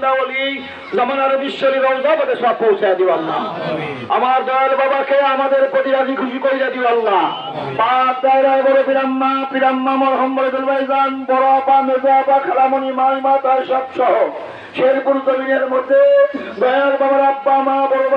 জিন্দা বলি জামানার বিশ্বরী রওজা বলে সব পৌঁছায় দিও আল্লাহ। আমার দয়াল বাবাকে আমাদের প্রতি রাজি খুশি করিয়া দিও আল্লাহ। পাঁচ দায়রায় বলে পিরাম্মা পিরাম্মা মরহম বলে দুলবাই যান বড় আপা মেজো আপা খালামণি মাই মা তার সব সহ শেরপুর জমিনের মধ্যে দয়াল বাবার আব্বা মা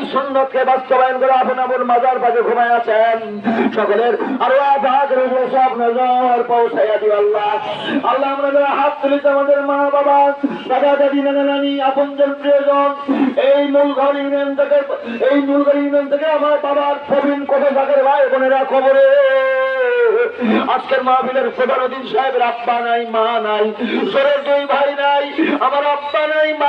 নবী সুন্নতকে বাস্তবায়ন করে আপন আপন মাজার পাশে ঘুমায় আছেন? সকলের আরও আভাগ রইল সব নজর পৌঁছাইয়া দিও আল্লাহ। আল্লাহ, আমরা হাত তুলেছে আমাদের মা বাবা দাদা দাদি নানা নানি আপনজন, প্রিয়জন, এই মূলঘর ইউনিয়ন থেকে, এই মূলঘর ইউনিয়ন থেকে আমার বাবার প্রবীণ কত জাগের ভাই বোনেরা খবরে। আজকের মাহফিলের প্রধান সাহেবের আব্বা নাই, মা নাই, জোরের দুই ভাই নাই, আমার আব্বা নাই